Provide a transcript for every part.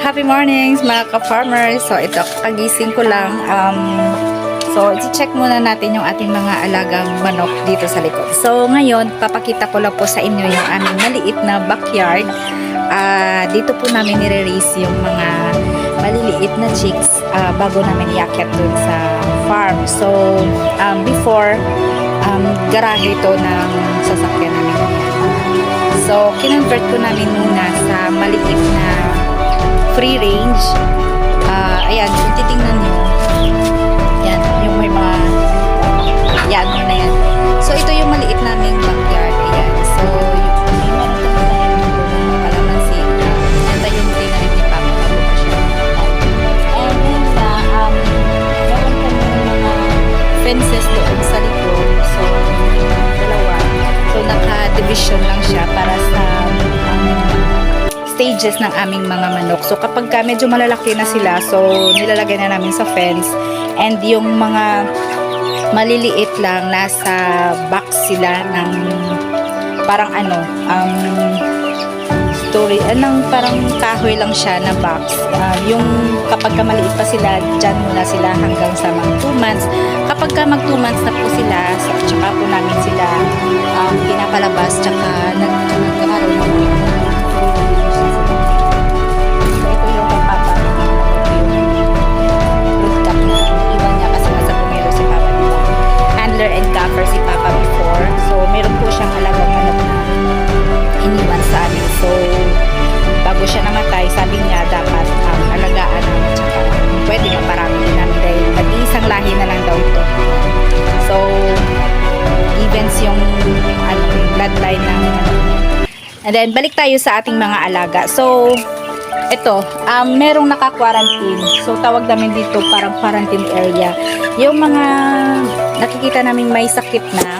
Happy mornings mga ka-farmers. So ito, kagising ko lang. Um, so i-check muna natin yung ating mga alagang manok dito sa likod. So ngayon, papakita ko lang po sa inyo yung aming maliit na backyard. Ah, dito po namin nire-raise yung mga maliliit na chicks ah, bago namin iakyat dun sa farm. So um, before, um, garahe ito ng sasakyan namin. So, kinonvert ko namin muna sa maliit na free range. Ah, ayan, kung titingnan nyo, yan, yung may mga, yan, yun na yan. So, ito yung maliit naming backyard. Ayan. So, then, na, um, fences doon sa likod. So, dalawa. So, naka-division lang siya stages ng aming mga manok. So, kapag ka medyo malalaki na sila, so, nilalagay na namin sa fence. And yung mga maliliit lang, nasa box sila ng parang ano, um, story, anong parang kahoy lang siya na box. Ah, yung kapag ka maliit pa sila, dyan muna sila hanggang sa mga 2 months. Kapag ka mag 2 months na po sila, sa, tsaka po namin sila um, pinapalabas, tsaka nag, lahi na lang daw ito. So, events yung ano, yung bloodline ng ano. And then, balik tayo sa ating mga alaga. So, ito, um, merong naka-quarantine. So, tawag namin dito parang quarantine area. Yung mga nakikita namin may sakit na,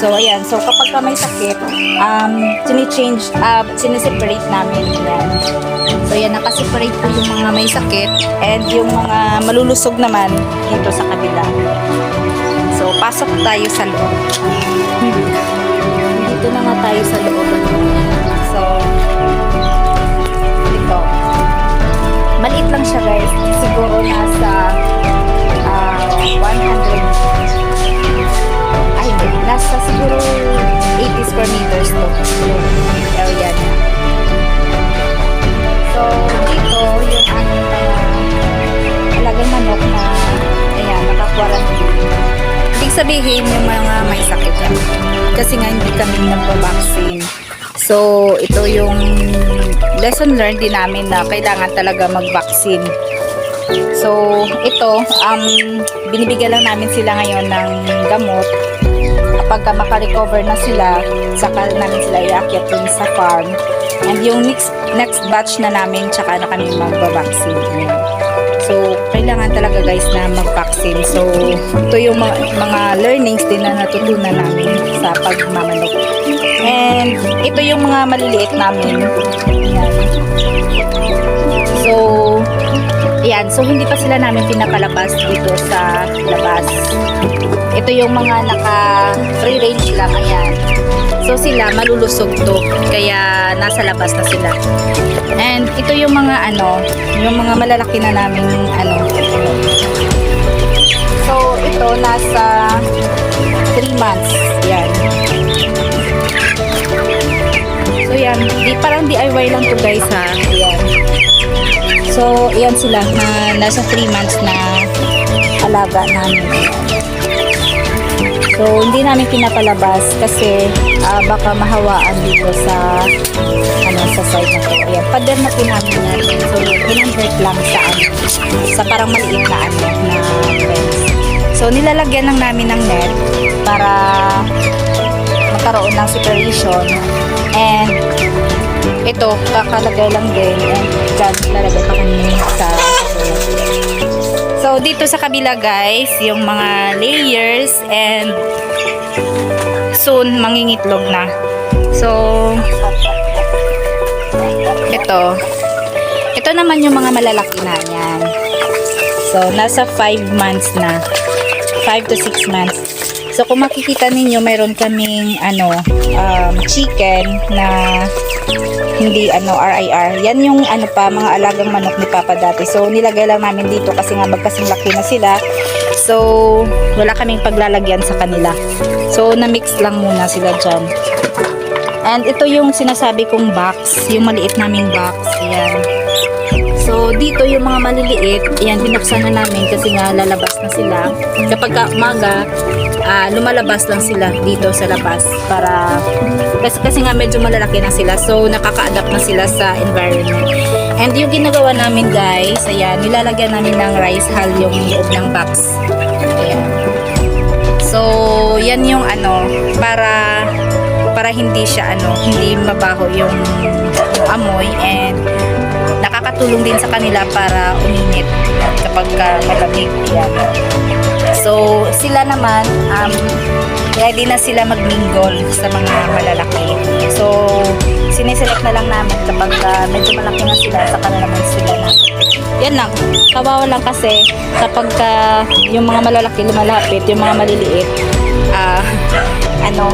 So, ayan. So, kapag ka may sakit, um, sini-change, uh, siniseparate namin yan. So, yan. Nakaseparate po yung mga may sakit and yung mga malulusog naman dito sa kabila. So, pasok tayo sa loob. Dito na nga tayo sa loob. Ayan, naka-quarantine. Ibig sabihin, yung mga may sakit yan. Kasi nga, hindi kami nagpa-vaccine. So, ito yung lesson learned din namin na kailangan talaga mag-vaccine. So, ito, um, binibigyan lang namin sila ngayon ng gamot. Kapag ka makarecover na sila, saka namin sila iakyat dun sa farm. And yung next, next batch na namin, tsaka na kami magba-vaccine. So, kailangan talaga guys na mag-vaccine. So, ito yung mga, mga learnings din na natutunan namin sa pagmamanok. And, ito yung mga maliliit namin. Ayan. So, Ayan, so hindi pa sila namin pinapalabas dito sa labas. Ito yung mga naka free range lang, ayan. So sila malulusog to, kaya nasa labas na sila. And ito yung mga ano, yung mga malalaki na namin ano. So ito nasa 3 months, yan. So yan, di, parang DIY lang to guys ha. Ayan. So, ayan sila na nasa 3 months na alaga namin. So, hindi namin pinapalabas kasi ah, baka mahawaan dito sa ano sa side na to. Ayan, pader na po namin yan. So, pinonvert lang sa ano, sa parang maliit na ano na fence. So, nilalagyan lang namin ng net para magkaroon ng separation and ito, kakalagay lang din and dyan lalagay pa kami sa So, dito sa kabila guys, yung mga layers and soon mangingitlog na. So, ito. Ito naman yung mga malalaki na yan. So, nasa 5 months na. 5 to 6 months. So, kung makikita ninyo, mayroon kaming ano, um, chicken na hindi ano RIR. Yan yung ano pa mga alagang manok ni Papa dati. So nilagay lang namin dito kasi nga magkasing laki na sila. So wala kaming paglalagyan sa kanila. So na-mix lang muna sila dyan. And ito yung sinasabi kong box, yung maliit naming box. Ayan. So, dito yung mga maliliit, ayan, binuksan na namin kasi nga lalabas na sila. Kapag ka umaga, ah, lumalabas lang sila dito sa labas para kasi, kasi nga medyo malalaki na sila. So, nakaka-adapt na sila sa environment. And yung ginagawa namin guys, ayan, nilalagyan namin ng rice hull yung loob ng box. Ayan. So, yan yung ano, para para hindi siya ano, hindi mabaho yung, amoy and nakakatulong din sa kanila para uminit kapag ka malamig. Yan. So, sila naman, um, ready na sila magmingle sa mga malalaki. So, siniselect na lang namin kapag ah, medyo malaki na sila, saka na naman sila na. Yan lang. Kawawa lang kasi kapag ka yung mga malalaki lumalapit, yung mga maliliit, ah, ano,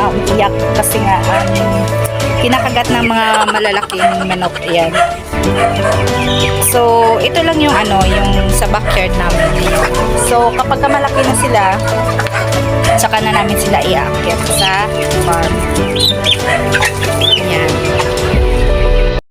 um, iyak kasi nga, um, kinakagat ng mga malalaking manok. Yan. So, ito lang yung ano, yung sa backyard namin. So, kapag ka malaki na sila, tsaka na namin sila iaakyat sa farm. Yan.